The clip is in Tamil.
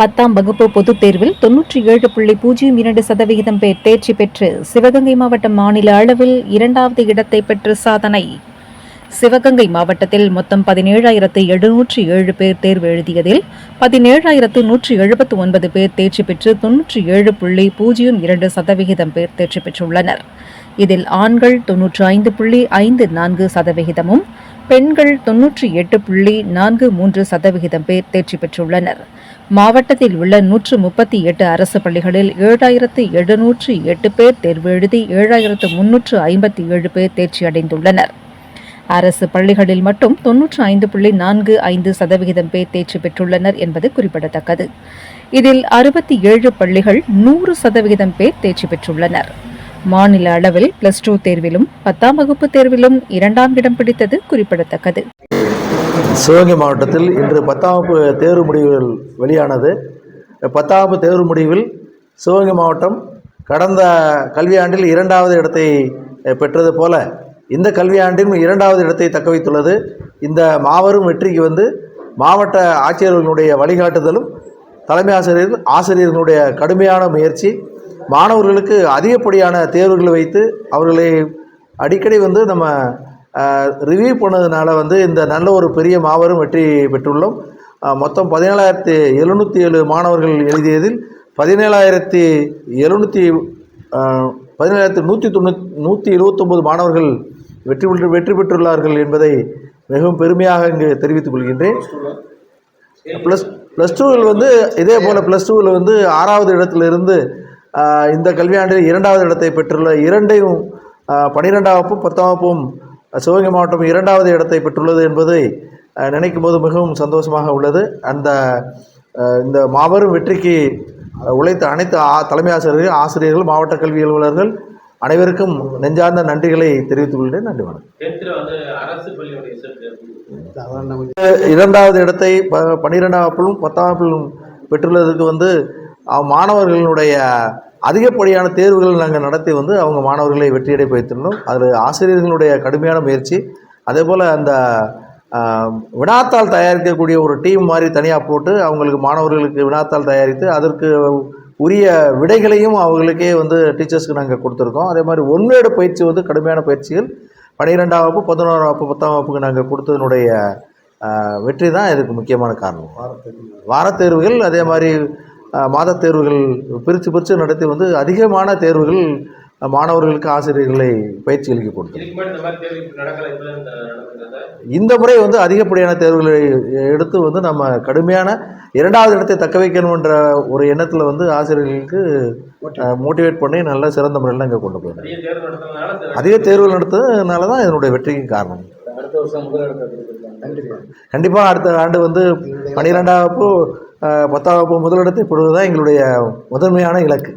பத்தாம் வகுப்பு பொதுத் தேர்வில் தொன்னூற்றி ஏழு புள்ளி பூஜ்ஜியம் இரண்டு சதவிகிதம் பேர் தேர்ச்சி பெற்று சிவகங்கை மாவட்டம் மாநில அளவில் இரண்டாவது இடத்தை பெற்று சாதனை. சிவகங்கை மாவட்டத்தில் மொத்தம் பதினேழாயிரத்து எழுநூற்றி ஏழு பேர் தேர்வு எழுதியதில் பதினேழாயிரத்து நூற்றி எழுபத்து ஒன்பது பேர் தேர்ச்சி பெற்று தொன்னூற்றி ஏழு புள்ளி பூஜ்ஜியம் இரண்டு சதவிகிதம் பேர் தேர்ச்சி பெற்றுள்ளனர். இதில் ஆண்கள் தொன்னூற்றி ஐந்து புள்ளி ஐந்து நான்கு சதவிகிதமும் பெண்கள் தொன்னூற்றி எட்டு புள்ளி நான்கு மூன்று சதவிகிதம் பேர் தேர்ச்சி பெற்றுள்ளனர். மாவட்டத்தில் உள்ள நூற்று முப்பத்தி எட்டு அரசு பள்ளிகளில் ஏழாயிரத்து எழுநூற்று எட்டு பேர் தேர்வு எழுதி ஏழாயிரத்து முன்னூற்று ஐம்பத்தி ஏழு பேர் தேர்ச்சி அடைந்துள்ளனர். அரசு பள்ளிகளில் மட்டும் தொன்னூற்று ஐந்து புள்ளி நான்கு ஐந்து சதவிகிதம் பேர் தேர்ச்சி பெற்றுள்ளனர் என்பது குறிப்பிடத்தக்கது. இதில் அறுபத்தி ஏழு பள்ளிகள் நூறு சதவிகிதம் பேர் தேர்ச்சி பெற்றுள்ளனர். மாநில அளவில் பிளஸ் டூ தேர்விலும் பத்தாம் வகுப்பு தேர்விலும் இரண்டாம் இடம் பிடித்தது குறிப்பிடத்தக்கது. சிவகங்கை மாவட்டத்தில் இன்று பத்தாம் வகுப்பு தேர்வு முடிவுகள் வெளியானது. பத்தாம் வகுப்பு தேர்வு முடிவில் சிவகங்கை மாவட்டம் கடந்த கல்வியாண்டில் இரண்டாவது இடத்தை பெற்றது போல இந்த கல்வியாண்டிலும் இரண்டாவது இடத்தை தக்க வைத்துள்ளது. இந்த மாபெரும் வெற்றிக்கு வந்து மாவட்ட ஆட்சியர்களுடைய வழிகாட்டுதலும் தலைமை ஆசிரியர்கள் ஆசிரியர்களுடைய கடுமையான முயற்சி மாணவர்களுக்கு அதிகப்படியான தேர்வுகளை வைத்து அவர்களை அடிக்கடி வந்து நம்ம ரிவ்யூ பண்ணதுனால வந்து இந்த நல்ல ஒரு பெரிய மாபெரும் வெற்றி பெற்றுள்ளோம். மொத்தம் பதினேழாயிரத்தி எழுநூற்றி ஏழு மாணவர்கள் எழுதியதில் பதினேழாயிரத்தி எழுநூற்றி பதினேழாயிரத்தி நூற்றி தொண்ணூத் நூற்றி இருபத்தொம்போது மாணவர்கள் வெற்றி பெற்று வெற்றி பெற்றுள்ளார்கள் என்பதை மிகவும் பெருமையாக இங்கு தெரிவித்துக் கொள்கின்றேன். ப்ளஸ் ப்ளஸ் டூவில் வந்து இதே போல் ப்ளஸ் டூவில் வந்து ஆறாவது இடத்திலிருந்து இந்த கல்வியாண்டில் இரண்டாவது இடத்தை பெற்றுள்ள இரண்டையும் ஆஹ், பன்னிரெண்டாம் வகுப்பும் பத்தாம் வகுப்பும் சிவகங்கை மாவட்டம் இரண்டாவது இடத்தை பெற்றுள்ளது என்பதை நினைக்கும் போது மிகவும் சந்தோஷமாக உள்ளது. அந்த இந்த மாபெரும் வெற்றிக்கு உழைத்த அனைத்து ஆ- தலைமை ஆசிரியர்கள் ஆசிரியர்கள் மாவட்ட கல்வி அலுவலர்கள் அனைவருக்கும் நெஞ்சார்ந்த நன்றிகளை தெரிவித்துக் கொள்கிறேன். நன்றி வணக்கம். இரண்டாவது இடத்தை ப பன்னிரெண்டாம் வகுப்பிலும் பத்தாம் வகுப்பிலும் பெற்றுள்ளதுக்கு வந்து மாணவர்களுடைய அதிகப்படியான தேர்வுகள் நாங்கள் நடத்தி வந்து அவங்க மாணவர்களை வெற்றியடை வைத்துள்ளோம் அதில் ஆசிரியர்களுடைய கடுமையான முயற்சி. அதே போல் அந்த ஆஹ், வினாத்தாள் தயாரிக்கக்கூடிய ஒரு டீம் மாதிரி தனியாக போட்டு அவங்களுக்கு மாணவர்களுக்கு வினாத்தாள் தயாரித்து அதற்கு உரிய விடைகளையும் அவங்களுக்கே வந்து டீச்சர்ஸ்க்கு நாங்கள் கொடுத்துருக்கோம். அதே மாதிரி ஒன்வேடு பயிற்சி வந்து கடுமையான பயிற்சிகள். பன்னிரெண்டாம் வகுப்பு பதினோராம் வகுப்பு பத்தாம் வகுப்புக்கு நாங்கள் கொடுத்ததனுடைய வெற்றி தான் இதுக்கு முக்கியமான காரணம். வாரத் தேர்வுகள் அதே மாதிரி மாதத் தேர்வுகள் பிரித்து பிரித்து நடத்தி வந்து அதிகமான தேர்வுகள் மாணவர்களுக்கு ஆசிரியர்களை பயிற்சி அளிக்க கொடுத்தோம் இந்த முறை வந்து அதிகப்படியான தேர்வுகளை எடுத்து வந்து நம்ம கடுமையான இரண்டாவது இடத்தை தக்க வைக்கணுன்ற ஒரு எண்ணத்தில் வந்து ஆசிரியர்களுக்கு மோட்டிவேட் பண்ணி நல்ல சிறந்த முறையில் இங்கே கொண்டு போயிருந்தோம் அதிக நடத்துறதுனால தேர்வுகள் நடத்ததுனால தான் இதனுடைய வெற்றிக்கு காரணம். கண்டிப்பாக அடுத்த ஆண்டு வந்து அஹ், பத்தாம் வகுப்பு முதலிடத்தை பெறுவது தான் எங்களுடைய முதன்மையான இலக்கு.